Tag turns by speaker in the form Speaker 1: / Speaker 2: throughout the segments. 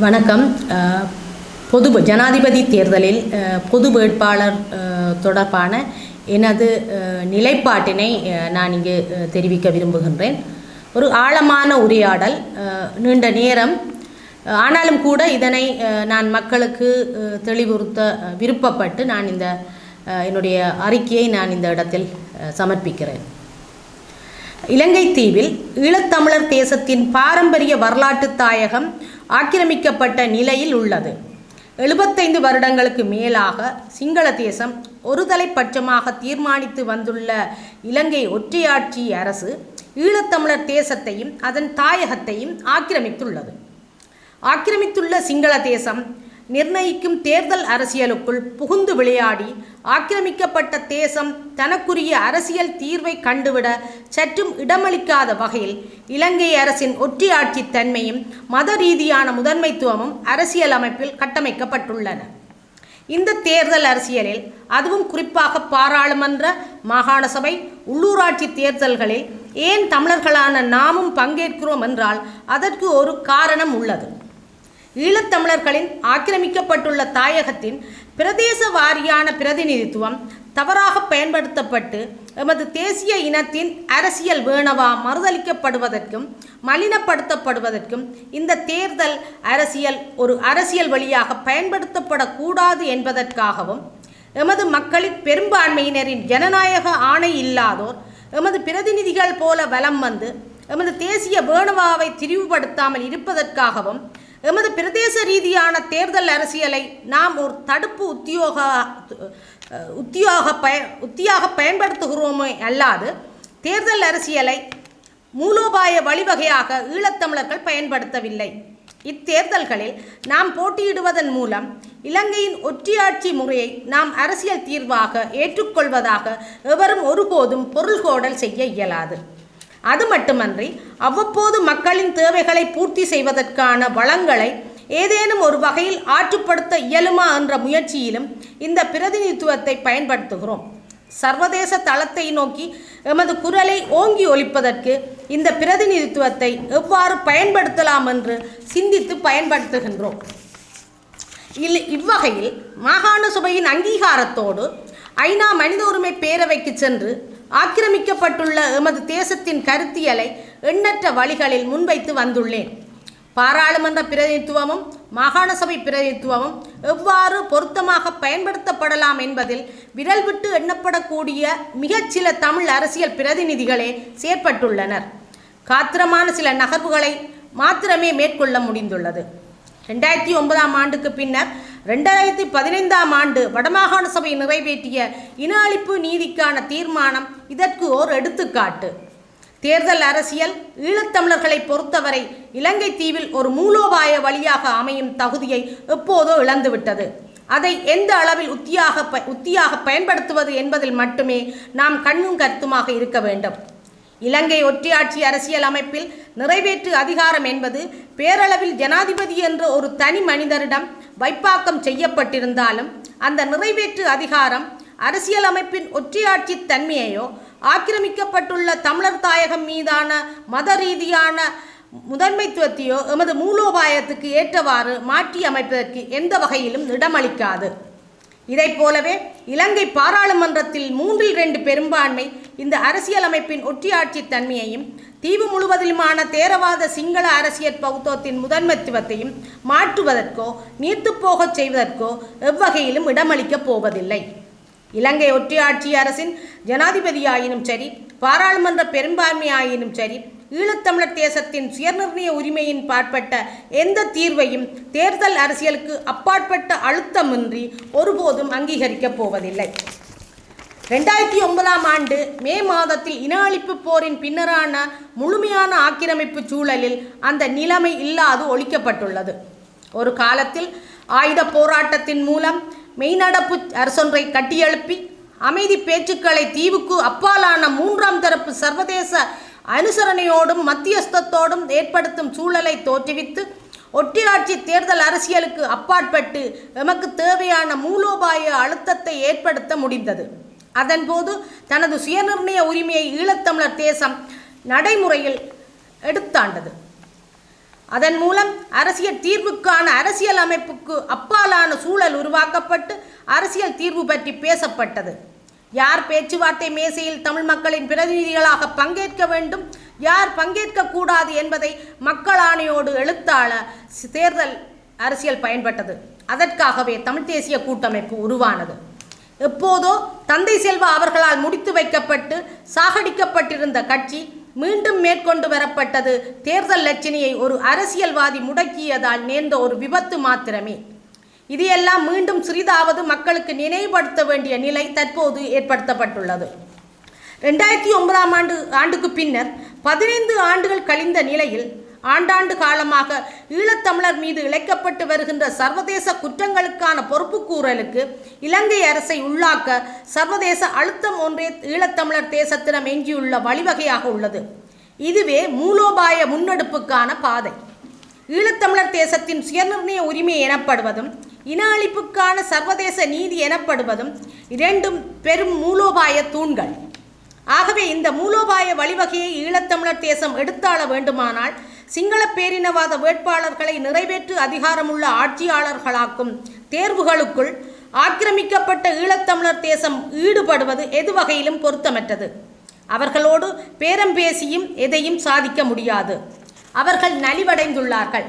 Speaker 1: வணக்கம். பொது ஜனாதிபதி தேர்தலில் பொது வேட்பாளர் தொடர்பான எனது நிலைப்பாட்டினை நான் இங்கு தெரிவிக்க விரும்புகின்றேன். ஒரு ஆழமான உரையாடல் நீண்ட நேரம். ஆனாலும் கூட இதனை நான் மக்களுக்கு தெளிவுறுத்த விருப்பப்பட்டு நான் இந்த என்னுடைய அறிக்கையை நான் இந்த இடத்தில் சமர்ப்பிக்கிறேன். இலங்கை தீவில் ஈழத்தமிழர் தேசத்தின் பாரம்பரிய வரலாற்று தாயகம் ஆக்கிரமிக்கப்பட்ட நிலையில் உள்ளது. எழுபத்தைந்து வருடங்களுக்கு மேலாக சிங்கள தேசம் ஒருதலைப்பட்சமாக தீர்மானித்து வந்துள்ள இலங்கை ஒற்றையாட்சி அரசு ஈழத்தமிழர் தேசத்தையும் அதன் தாயகத்தையும் ஆக்கிரமித்துள்ளது. ஆக்கிரமித்துள்ள சிங்கள தேசம் நிர்ணயிக்கும் தேர்தல் அரசியலுக்குள் புகுந்து விளையாடி ஆக்கிரமிக்கப்பட்ட தேசம் தனக்குரிய அரசியல் தீர்வை கண்டுவிட சற்றும் இடமளிக்காத வகையில் இலங்கை அரசின் ஒற்றையாட்சி தன்மையும் மத ரீதியான முதன்மைத்துவமும் அரசியல் அமைப்பில் கட்டமைக்கப்பட்டுள்ளன. இந்த தேர்தல் அரசியலில் அதுவும் குறிப்பாக பாராளுமன்ற மாகாண சபை உள்ளூராட்சி தேர்தல்களில் ஏன் தமிழர்களான நாமும் பங்கேற்கிறோம் என்றால் அதற்கு ஒரு காரணம் உள்ளது. ஈழத்தமிழர்களின் ஆக்கிரமிக்கப்பட்டுள்ள தாயகத்தின் பிரதேச வாரியான பிரதிநிதித்துவம் தவறாக பயன்படுத்தப்பட்டு எமது தேசிய இனத்தின் அரசியல் வேணவா மறுதளிக்கப்படுவதற்கும் மலினப்படுத்தப்படுவதற்கும் இந்த தேர்தல் அரசியல் ஒரு அரசியல் வழியாக பயன்படுத்தப்படக்கூடாது என்பதற்காகவும் எமது மக்களின் பெரும்பான்மையினரின் ஜனநாயக ஆணை இல்லாதோர் எமது பிரதிநிதிகள் போல வலம் வந்து எமது தேசிய வேணுவாவை திரிவுபடுத்தாமல் இருப்பதற்காகவும் எமது பிரதேச ரீதியான தேர்தல் அரசியலை நாம் ஒரு தடுப்பு உத்தியோக உத்தியோக பய உத்தியாக பயன்படுத்துகிறோமே அல்லாது தேர்தல் அரசியலை மூலோபாய வழிவகையாக ஈழத்தமிழர்கள் பயன்படுத்தவில்லை. இத்தேர்தல்களில் நாம் போட்டியிடுவதன் மூலம் இலங்கையின் ஒற்றியாட்சி முறையை நாம் அரசியல் தீர்வாக ஏற்றுக்கொள்வதாக எவரும் ஒருபோதும் பொருள்கோடல் செய்ய இயலாது. அது மட்டுமன்றி அவ்வப்போது மக்களின் தேவைகளை பூர்த்தி செய்வதற்கான வளங்களை ஏதேனும் ஒரு வகையில் ஆற்றுப்படுத்த இயலுமா என்ற முயற்சியிலும் இந்த பிரதிநிதித்துவத்தை பயன்படுத்துகிறோம். சர்வதேச தளத்தை நோக்கி எமது குரலை ஓங்கி ஒலிப்பதற்கு இந்த பிரதிநிதித்துவத்தை எவ்வாறு பயன்படுத்தலாம் என்று சிந்தித்து பயன்படுத்துகின்றோம். இல் இவ்வகையில் மாகாண சபையின் அங்கீகாரத்தோடு ஐநா மனித உரிமை பேரவைக்கு சென்று ஆக்கிரமிக்கப்பட்டுள்ள எமது தேசத்தின் கருத்தியலை எண்ணற்ற வழிகளில் முன்வைத்து வந்துள்ளேன். பாராளுமன்ற பிரதிநிதித்துவமும் மாகாண சபை பிரதிநிதித்துவமும் எவ்வாறு பொருத்தமாக பயன்படுத்தப்படலாம் என்பதில் விரல் விட்டு எண்ணப்படக்கூடிய மிகச்சில தமிழ் அரசியல் பிரதிநிதிகளே செயற்பட்டுள்ளனர். காத்திரமான சில நகர்வுகளை மாத்திரமே மேற்கொள்ள முடிந்துள்ளது. ரெண்டாயிரத்தி ஒன்பதாம் ஆண்டுக்கு பின்னர் ரெண்டாயிரத்தி பதினைந்தாம் ஆண்டு வடமாகாண சபை நிறைவேற்றிய இன அழிப்பு நீதிக்கான தீர்மானம் இதற்கு ஓர் எடுத்துக்காட்டு. தேர்தல் அரசியல் ஈழத்தமிழர்களை பொறுத்தவரை இலங்கை தீவில் ஒரு மூலோபாய வழியாக அமையும் தகுதியை எப்போதோ இழந்துவிட்டது. அதை எந்த அளவில் உத்தியாக ப உத்தியாக பயன்படுத்துவது என்பதில் மட்டுமே நாம் கண்ணும் கருத்துமாக இருக்க வேண்டும். இலங்கை ஒற்றையாட்சி அரசியல் அமைப்பில் நிறைவேற்று அதிகாரம் என்பது பேரளவில் ஜனாதிபதி என்ற ஒரு தனி மனிதரிடம் வைப்பாக்கம் செய்யப்பட்டிருந்தாலும் அந்த நிறைவேற்று அதிகாரம் அரசியலமைப்பின் ஒற்றையாட்சி தன்மையையோ ஆக்கிரமிக்கப்பட்டுள்ள தமிழர் தாயகம் மீதான மத ரீதியான முதன்மைத்துவத்தையோ எமது மூலோபாயத்துக்கு ஏற்றவாறு மாற்றி அமைப்பதற்கு எந்த வகையிலும் இடமளிக்காது இதைப் போலவே இலங்கை பாராளுமன்றத்தில் மூன்றில் ரெண்டு பெரும்பான்மை இந்த அரசியலமைப்பின் ஒற்றியாட்சி தன்மையையும் தீவு முழுவதிலுமான தேரவாத சிங்கள அரசியல் பௌத்தத்தின் முதன்மைத்துவத்தையும் மாற்றுவதற்கோ நீர்த்துப்போகச் செய்வதற்கோ எவ்வகையிலும் இடமளிக்கப் போவதில்லை. இலங்கை ஒற்றையாட்சி அரசின் ஜனாதிபதியாயினும் சரி பாராளுமன்ற பெரும்பான்மையாயினும் சரி ஈழத்தமிழர் தேசத்தின் சுயநிர்ணய உரிமையின் பாற்பட்ட எந்த தீர்வையும் தேர்தல் அரசியலுக்கு அப்பாற்பட்ட அழுத்தமின்றி ஒருபோதும் அங்கீகரிக்கப் போவதில்லை. ரெண்டாயிரத்தி ஒன்பதாம் ஆண்டு மே மாதத்தில் இன அழிப்பு போரின் பின்னரான முழுமையான ஆக்கிரமிப்பு சூழலில் அந்த நிலைமை இல்லாது ஒழிக்கப்பட்டுள்ளது. ஒரு காலத்தில் ஆயுத போராட்டத்தின் மூலம் மெய்நடப்பு அரசொன்றை கட்டியெழுப்பி அமைதி பேச்சுக்களை தீவுக்கு அப்பாலான மூன்றாம் தரப்பு சர்வதேச அனுசரணையோடும் மத்தியஸ்தத்தோடும் ஏற்படுத்தும் சூழலை தோற்றுவித்து ஒட்டியாட்சி தேர்தல் அரசியலுக்கு அப்பாற்பட்டு எமக்கு தேவையான மூலோபாய அழுத்தத்தை ஏற்படுத்த முடிந்தது. அதன்போது தனது சுயநிர்ணய உரிமையை ஈழத்தமிழர் தேசம் நடைமுறையில் எடுத்தாண்டது. அதன் மூலம் அரசியல் தீர்வுக்கான அரசியல் அமைப்புக்கு அப்பாலான சூழல் உருவாக்கப்பட்டு அரசியல் தீர்வு பற்றி பேசப்பட்டது. யார் பேச்சுவார்த்தை மேசையில் தமிழ் மக்களின் பிரதிநிதிகளாக பங்கேற்க வேண்டும் யார் பங்கேற்க கூடாது என்பதை மக்களாணையோடு எழுத்தாள தேர்தல் அரசியல் பயன்பட்டது. அதற்காகவே தமிழ் தேசிய கூட்டமைப்பு உருவானது. எப்போதோ தந்தை செல்வா அவர்களால் முடித்து வைக்கப்பட்டு சாகடிக்கப்பட்டிருந்த கட்சி மீண்டும் மேற்கொண்டு வரப்பட்டது. தேர்தல் லட்சணியை ஒரு அரசியல்வாதி முடக்கியதால் நேர்ந்த ஒரு விபத்து மாத்திரமே. இதையெல்லாம் மீண்டும் சிறிதாவது மக்களுக்கு நினைவுபடுத்த வேண்டிய நிலை தற்போது ஏற்படுத்தப்பட்டுள்ளது. ரெண்டாயிரத்தி ஒன்பதாம் ஆண்டு ஆண்டுக்கு பின்னர் பதினைந்து ஆண்டுகள் கழிந்த நிலையில் ஆண்டாண்டு காலமாக ஈழத்தமிழர் மீது இழைக்கப்பட்டு வருகின்ற சர்வதேச குற்றங்களுக்கான பொறுப்புக்கூறலுக்கு இலங்கை அரசை உள்ளாக்க சர்வதேச அழுத்தம் ஒன்றே ஈழத்தமிழர் தேசத்திடம் எஞ்சியுள்ள வழிவகையாக உள்ளது. இதுவே மூலோபாய முன்னெடுப்புக்கான பாதை. ஈழத்தமிழர் தேசத்தின் சுயநிர்ணய உரிமை எனப்படுவதும் இன அழிப்புக்கான சர்வதேச நீதி எனப்படுவதும் இரண்டும் பெரும் மூலோபாய தூண்கள். ஆகவே இந்த மூலோபாய வழிவகையை ஈழத்தமிழர் தேசம் எடுத்தாள வேண்டுமானால் சிங்கள பேரினவாத வேட்பாளர்களை நிறைவேற்று அதிகாரமுள்ள ஆட்சியாளர்களாக்கும் தேர்வுகளுக்குள் ஆக்கிரமிக்கப்பட்ட ஈழத்தமிழர் தேசம் ஈடுபடுவது எது வகையிலும் பொருத்தமற்றது. அவர்களோடு பேரம் பேசியும் எதையும் சாதிக்க முடியாது. அவர்கள் நலிவடைந்துள்ளார்கள்.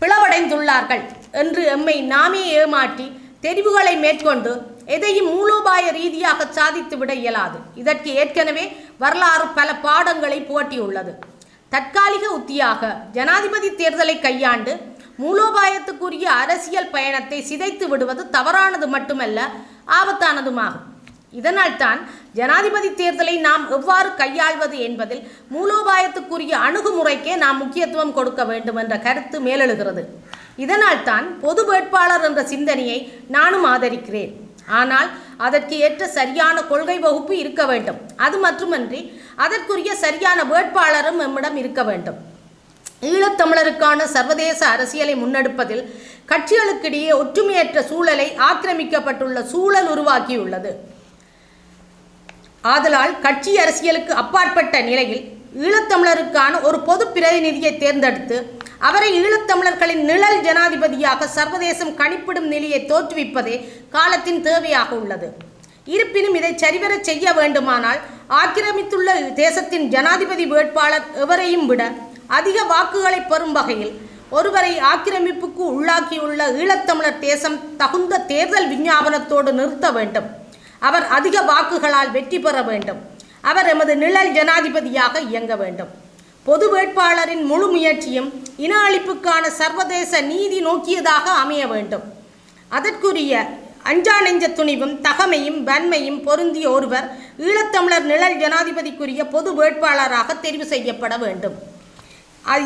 Speaker 1: பிளவடைந்துள்ளார்கள் என்று எம்மை நாமே ஏமாற்றி தெரிவுகளை மேற்கொண்டு எதையும் மூலோபாய ரீதியாக சாதித்துவிட இயலாது. இதற்கு ஏற்கனவே வரலாறு பல பாடங்களை புகட்டியுள்ளது. தற்காலிக உத்தியாக ஜனாதிபதி தேர்தலை கையாண்டு மூலோபாயத்துக்குரிய அரசியல் பயணத்தை சிதைத்து விடுவது தவறானது மட்டுமல்ல ஆபத்தானதுமாகும். இதனால்தான் ஜனாதிபதி தேர்தலை நாம் எவ்வாறு கையாள்வது என்பதில் மூலோபாயத்துக்குரிய அணுகுமுறைக்கே நாம் முக்கியத்துவம் கொடுக்க வேண்டும் என்ற கருத்து மேலெழுகிறது. இதனால்தான் பொது வேட்பாளர் என்ற சிந்தனையை நானும் ஆதரிக்கிறேன். ஆனால் அதற்கு ஏற்ற சரியான கொள்கை வகுப்பு இருக்க வேண்டும். அது மட்டுமன்றி அதற்குரிய சரியான வேட்பாளரும் நம்மிடம் இருக்க வேண்டும். ஈழத்தமிழருக்கான சர்வதேச அரசியலை முன்னெடுப்பதில் கட்சிகளுக்கிடையே ஒற்றுமையற்ற சூழலை ஆக்கிரமிக்கப்பட்டுள்ள சூழல் உருவாக்கியுள்ளது. ஆதலால் கட்சி அரசியலுக்கு அப்பாற்பட்ட நிலையில் ஈழத்தமிழருக்கான ஒரு பொது பிரதிநிதியை தேர்ந்தெடுத்து அவரை ஈழத்தமிழர்களின் நிழல் ஜனாதிபதியாக சர்வதேசம் கணிப்பிடும் நிலையை தோற்றுவிப்பதே காலத்தின் தேவையாக உள்ளது. இருப்பினும் இதை சரிவர செய்ய வேண்டுமானால் ஆக்கிரமித்துள்ள தேசத்தின் ஜனாதிபதி வேட்பாளர் எவரையும் விட அதிக வாக்குகளை பெறும் வகையில் ஒருவரை ஆக்கிரமிப்புக்கு உள்ளாக்கியுள்ள ஈழத்தமிழர் தேசம் தகுந்த தேர்தல் விஞ்ஞாபனத்தோடு நிறுத்த வேண்டும். அவர் அதிக வாக்குகளால் வெற்றி பெற வேண்டும். அவர் எமது நிழல் ஜனாதிபதியாக இயங்க வேண்டும். பொது வேட்பாளரின் முழு முயற்சியும் இன அழிப்புக்கான சர்வதேச நீதி நோக்கியதாக அமைய வேண்டும். அதற்குரிய அஞ்சா நெஞ்ச துணிவும் தகமையும் வன்மையும் பொருந்திய ஒருவர் ஈழத்தமிழர் நிழல் ஜனாதிபதிக்குரிய பொது வேட்பாளராக தெரிவு செய்யப்பட வேண்டும்.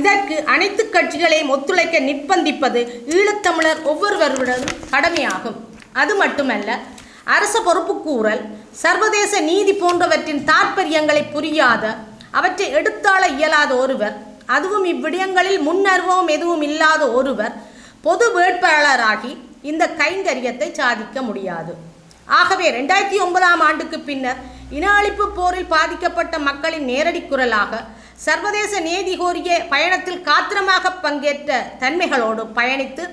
Speaker 1: இதற்கு அனைத்து கட்சிகளையும் ஒத்துழைக்க நிர்பந்திப்பது ஈழத்தமிழர் ஒவ்வொருவருடனும் கடமையாகும். அது மட்டுமல்ல அரச பொறுப்புக்கூறல் சர்வதேச நீதி போன்றவற்றின் தாற்பயங்களை புரியாத அவற்றை எடுத்தாள இயலாத ஒருவர். அதுவும் இவ்விடயங்களில் முன்னர்வம் எதுவும் இல்லாத ஒருவர் பொது வேட்பாளராகி இந்த கைங்கரியத்தை சாதிக்க முடியாது. ஆகவே ரெண்டாயிரத்தி ஒன்பதாம் ஆண்டுக்கு பின்னர் இன அழிப்பு போரில் பாதிக்கப்பட்ட மக்களின் நேரடி குரலாக சர்வதேச நீதி கோரிய பயணத்தில் காத்திரமாக பங்கேற்ற தன்மைகளோடு பயணித்து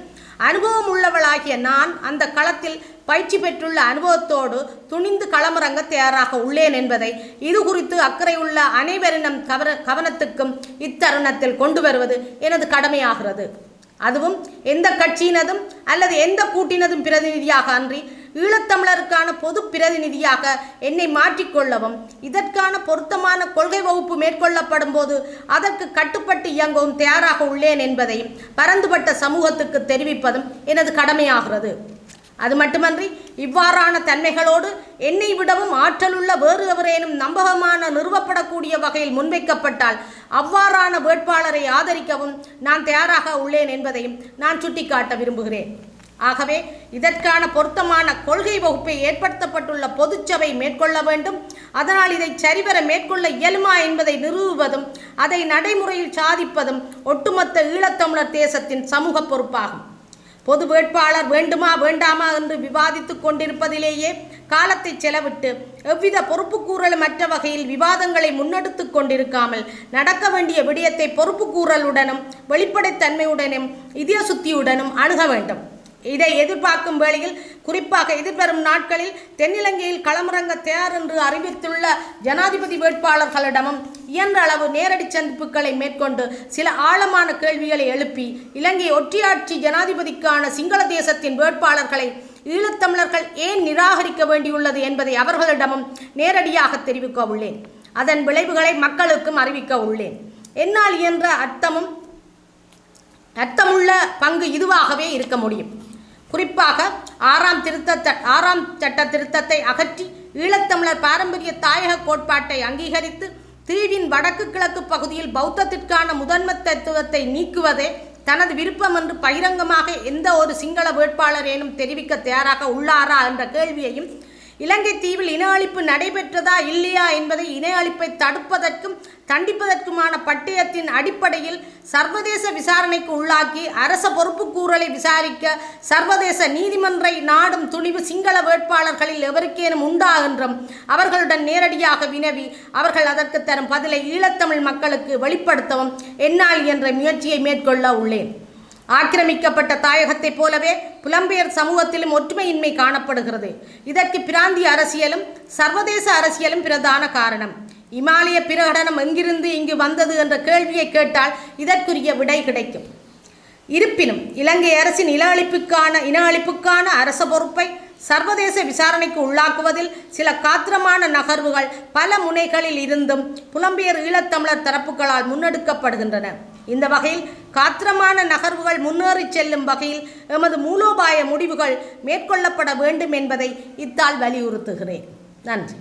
Speaker 1: அனுபவம் உள்ளவளாகிய நான் அந்த களத்தில் பயிற்சி பெற்றுள்ள அனுபவத்தோடு துணிந்து களமிறங்க தயாராக உள்ளேன் என்பதை இது குறித்து அக்கறையுள்ள அனைவரினம் கவர கவனத்துக்கும் இத்தருணத்தில் கொண்டு வருவது எனது கடமையாகிறது. அதுவும் எந்த கட்சியினதும் அல்லது எந்த கூட்டினதும் பிரதிநிதியாக அன்றி ஈழத்தமிழருக்கான பொது பிரதிநிதியாக என்னை மாற்றிக்கொள்ளவும் இதற்கான பொருத்தமான கொள்கை வகுப்பு மேற்கொள்ளப்படும் போது அதற்கு கட்டுப்பட்டு இயங்கவும் தயாராக உள்ளேன் என்பதையும் பரந்துபட்ட சமூகத்துக்கு தெரிவிப்பதும் எனது கடமையாகிறது. அது மட்டுமன்றி இவ்வாறான தன்மைகளோடு என்னை விடவும் ஆற்றலுள்ள வேறு எவரேனும் நம்பகமான நிறுவப்படக்கூடிய வகையில் முன்வைக்கப்பட்டால் அவ்வாறான வேட்பாளரை ஆதரிக்கவும் நான் தயாராக உள்ளேன் என்பதையும் நான் சுட்டிக்காட்ட விரும்புகிறேன். ஆகவே இதற்கான பொருத்தமான கொள்கை வகுப்பை ஏற்படுத்தப்பட்டுள்ள பொதுச்சபை மேற்கொள்ள வேண்டும். அதனால் இதை சரிவர மேற்கொள்ள இயலுமா என்பதை நிறுவுவதும் அதை நடைமுறையில் சாதிப்பதும் ஒட்டுமொத்த ஈழத்தமிழர் தேசத்தின் சமூக பொறுப்பாகும். பொது வேட்பாளர் வேண்டுமா வேண்டாமா என்று விவாதித்துக் கொண்டிருப்பதிலேயே காலத்தை செலவிட்டு எவ்வித பொறுப்புக்கூறலும் மற்ற வகையில் விவாதங்களை முன்னெடுத்து கொண்டிருக்காமல் நடக்க வேண்டிய விடயத்தை பொறுப்புக்கூறலுடனும் வெளிப்படைத்தன்மையுடனும் இதய சுத்தியுடனும் அணுக வேண்டும். இதை எதிர்பார்க்கும் வேளையில் குறிப்பாக எதிர்வரும் நாட்களில் தென்னிலங்கையில் களமிறங்க தயார் என்று அறிவித்துள்ள ஜனாதிபதி வேட்பாளர்களிடமும் இயன்ற அளவு நேரடி சந்திப்புகளை மேற்கொண்டு சில ஆழமான கேள்விகளை எழுப்பி இலங்கை ஒற்றியாட்சி ஜனாதிபதிக்கான சிங்கள தேசத்தின் வேட்பாளர்களை ஈழத்தமிழர்கள் ஏன் நிராகரிக்க வேண்டியுள்ளது என்பதை அவர்களிடமும் நேரடியாக தெரிவிக்க உள்ளேன். அதன் விளைவுகளை மக்களுக்கும் அறிவிக்க உள்ளேன். என்னால் இயன்ற அர்த்தமும் அர்த்தமுள்ள பங்கு இதுவாகவே இருக்க முடியும். குறிப்பாக ஆறாம் திருத்த ஆறாம் சட்ட திருத்தத்தை அகற்றி ஈழத்தமிழர் பாரம்பரிய தாயக கோட்பாட்டை அங்கீகரித்து தீவின் வடக்கு கிழக்கு பகுதியில் பௌத்தத்திற்கான முதன்மை தத்துவத்தை நீக்குவதே தனது விருப்பம் என்று பகிரங்கமாக எந்த ஒரு சிங்கள வேட்பாளரேனும் தெரிவிக்க தயாராக உள்ளாரா என்ற கேள்வியையும் இலங்கை தீவில் இன அழிப்பு நடைபெற்றதா இல்லையா என்பதை இன அழிப்பை தடுப்பதற்கும் தண்டிப்பதற்குமான பட்டயத்தின் அடிப்படையில் சர்வதேச விசாரணைக்கு உள்ளாக்கி அரச பொறுப்புக்கூறலை விசாரிக்க சர்வதேச நீதிமன்றை நாடும் துணிவு சிங்கள வேட்பாளர்களில் எவருக்கேனும் உண்டா என்றும் அவர்களுடன் நேரடியாக வினவி அவர்கள் அதற்கு தரும் பதிலை ஈழத்தமிழ் மக்களுக்கு வெளிப்படுத்தவும் என்னால் என்ற முயற்சியை மேற்கொள்ள உள்ளேன். ஆக்கிரமிக்கப்பட்ட தாயகத்தைப் போலவே புலம்பெயர் சமூகத்திலும் ஒற்றுமையின்மை காணப்படுகிறது. இதற்கு பிராந்திய அரசியலும் சர்வதேச அரசியலும் பிரதான காரணம். இமாலய பிரகடனம் எங்கிருந்து இங்கு வந்தது என்ற கேள்வியை கேட்டால் இதற்குரிய விடை கிடைக்கும். இருப்பினும் இலங்கை அரசின் இன அழிப்புக்கான இன அழிப்புக்கான அரச பொறுப்பை சர்வதேச விசாரணைக்கு உள்ளாக்குவதில் சில காத்திரமான நகர்வுகள் பல முனைகளில் இருந்தும் புலம்பெயர் ஈழத்தமிழர் தரப்புகளால் முன்னெடுக்கப்படுகின்றன. இந்த வகையில் காத்திரமான நகர்வுகள் முன்னேறி செல்லும் வகையில் எமது மூலோபாய முடிவுகள் மேற்கொள்ளப்பட வேண்டும் என்பதை இத்தால் வலியுறுத்துகிறேன். நன்றி.